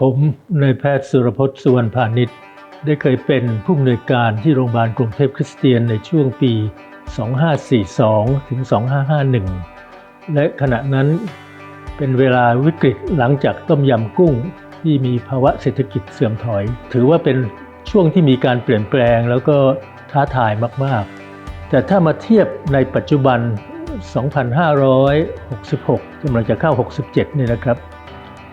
ผมนายแพทย์สุรพจน์สุวรรณพาณิชย์ ได้เคยเป็นผู้อำนวยการที่โรงพยาบาลกรุงเทพคริสเตียนในช่วงปี 2542 ถึง 2551 และขณะนั้นเป็นเวลาวิกฤตหลังจากต้มยำกุ้งที่มีภาวะเศรษฐกิจเสื่อมถอย ถือว่าเป็นช่วงที่มีการเปลี่ยนแปลงแล้วก็ท้าทายมาก ๆ แต่ถ้ามาเทียบในปัจจุบัน 2566กำลังจะเข้า 67เนี่ยนะครับ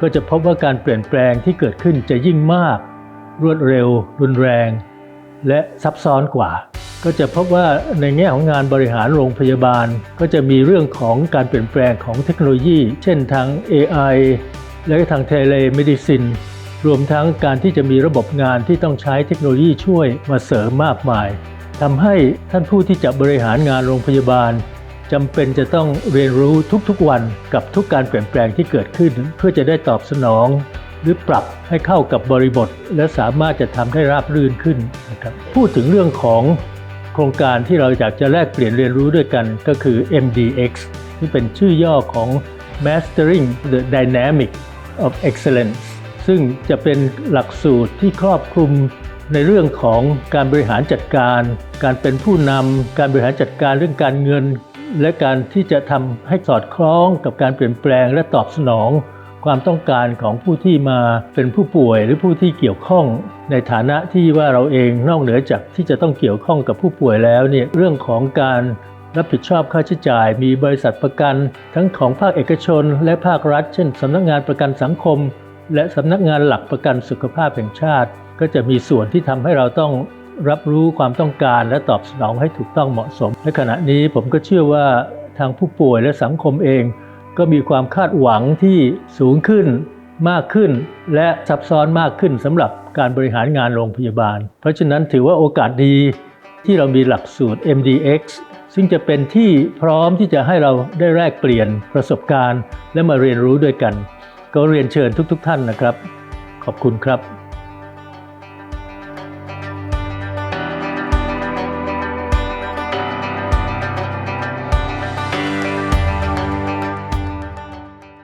ก็จะพบว่าการเปลี่ยนแปลงที่เกิดขึ้นจะยิ่งมาก รวดเร็ว รุนแรง และซับซ้อนกว่า ก็จะพบว่าในแง่ของงานบริหารโรงพยาบาล ก็จะมีเรื่องของการเปลี่ยนแปลงของเทคโนโลยี เช่นทาง AI และก็ทางเทเลเมดิซินรวมทั้งการที่จะมีระบบงานที่ต้องใช้เทคโนโลยีช่วยมาเสริมมากมายทำให้ท่านผู้ที่จะบริหารงานโรงพยาบาล จำเป็นจะต้องเรียนรู้ทุกๆวันกับทุกการเปลี่ยนแปลงที่เกิดขึ้น เพื่อจะได้ตอบสนอง หรือปรับให้เข้ากับบริบท และสามารถจะทำให้ราบรื่นขึ้นนะครับพูดถึงเรื่องของโครงการที่เราอยากจะแลกเปลี่ยนเรียนรู้ด้วยกันก็คือ MDX ที่เป็นชื่อย่อของ Mastering the Dynamic of Excellence ซึ่งจะเป็นหลักสูตรที่ครอบคลุมในเรื่องของการบริหารจัดการ การเป็นผู้นำการบริหารจัดการเรื่องการเงิน และการที่จะทำให้สอดคล้องกับการเปลี่ยนแปลงและตอบสนอง ความต้องการของผู้ที่มาเป็นผู้ป่วยหรือผู้ที่เกี่ยวข้อง ในฐานะที่ว่าเราเองนอกเหนือจากที่จะต้องเกี่ยวข้องกับผู้ป่วยแล้วเนี่ยเรื่องของการรับผิดชอบค่าใช้จ่าย มีบริษัทประกัน ทั้งของภาคเอกชน และภาครัฐ เช่นสำนักงานประกันสังคม และสำนักงานหลักประกันสุขภาพแห่งชาติ ก็จะมีส่วนที่ทำให้เราต้อง รับรู้ความต้องการและตอบสนองให้ถูกต้องเหมาะสมในขณะนี้ผมก็เชื่อว่าทางผู้ป่วยและสังคมเอง ก็มีความคาดหวังที่สูงขึ้นมากขึ้น และซับซ้อนมากขึ้นสำหรับการบริหารงานโรงพยาบาล เพราะฉะนั้นถือว่าโอกาสดีที่เรามีหลักสูตร MDX ซึ่งจะเป็นที่พร้อมที่จะให้เราได้แลกเปลี่ยนประสบการณ์ และมาเรียนรู้ด้วยกัน ก็เรียนเชิญทุกๆทท่านนะครับ ขอบคุณครับ